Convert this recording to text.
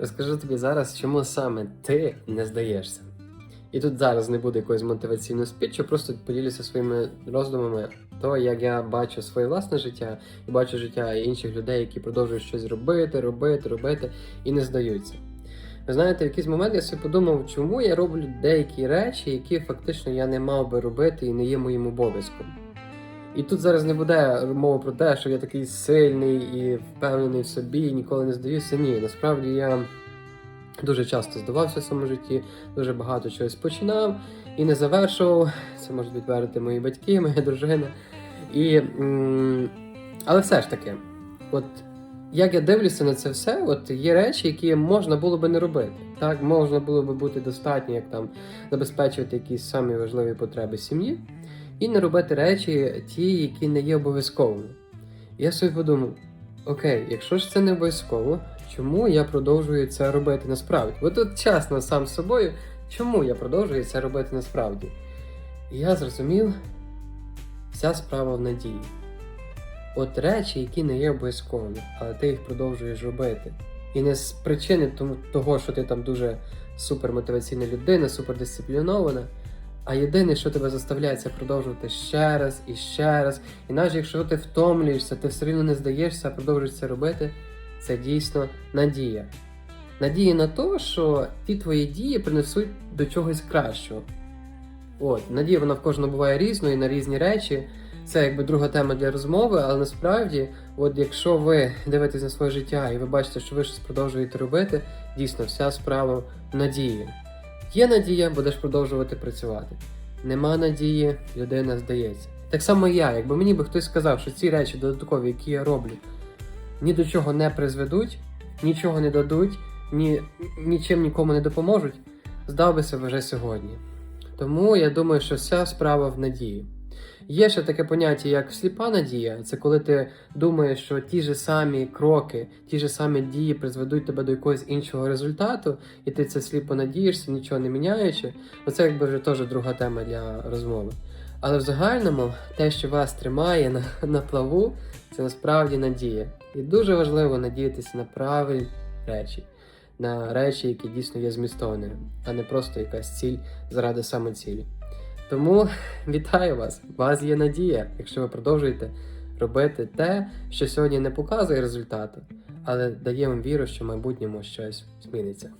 Розкажу тобі зараз, чому саме ти не здаєшся. І тут зараз не буде якоїсь мотиваційного спічу, просто поділюся своїми роздумами, то як я бачу своє власне життя і бачу життя інших людей, які продовжують щось робити, робити, робити і не здаються. Ви знаєте, в якийсь момент я собі подумав, чому я роблю деякі речі, які фактично я не мав би робити і не є моїм обов'язком. І тут зараз не буде мови про те, що я такий сильний і впевнений в собі, і ніколи не здаюся. Ні, насправді я дуже часто здавався в своєму житті, дуже багато чогось починав і не завершував. Це можуть підтвердити мої батьки, моя дружина. І, але все ж таки, от як я дивлюся на це все, от є речі, які можна було би не робити. Так, можна було би бути достатньо, як там забезпечувати якісь самі важливі потреби сім'ї, і не робити речі, ті, які не є обов'язковими. Я собі подумав: окей, якщо ж це не обов'язково, чому я продовжую це робити насправді? От тут чесно сам з собою, чому я продовжую це робити насправді? І я зрозумів, вся справа в надії. От речі, які не є обов'язковими, але ти їх продовжуєш робити. І не з причини того, що ти там дуже супермотиваційна людина, супердисциплінована. А єдине, що тебе заставляє це продовжувати ще раз і ще раз. І навіть якщо ти втомлюєшся, ти все рівно не здаєшся, а продовжуєш це робити, це дійсно надія. Надія на те, що ті твої дії принесуть до чогось кращого. От, надія вона в кожного буває різною на різні речі. Це якби друга тема для розмови, але насправді, от якщо ви дивитесь на своє життя і ви бачите, що ви щось продовжуєте робити, дійсно вся справа в надії. Є надія, будеш продовжувати працювати. Нема надії, людина здається. Так само я, якби мені би хтось сказав, що ці речі додаткові, які я роблю, ні до чого не призведуть, нічого не дадуть, ні, нічим нікому не допоможуть, здав би себе вже сьогодні. Тому я думаю, що вся справа в надії. Є ще таке поняття, як сліпа надія. Це коли ти думаєш, що ті ж самі кроки, ті ж самі дії призведуть тебе до якогось іншого результату, і ти це сліпо надієшся, нічого не міняючи. Оце якби вже теж друга тема для розмови. Але в загальному те, що вас тримає на, на плаву, це насправді надія. І дуже важливо надіятися на правильні речі, на речі, які дійсно є змістовними, а не просто якась ціль заради самоцілі. Тому вітаю вас! У вас є надія, якщо ви продовжуєте робити те, що сьогодні не показує результату, але дає вам віру, що в майбутньому щось зміниться.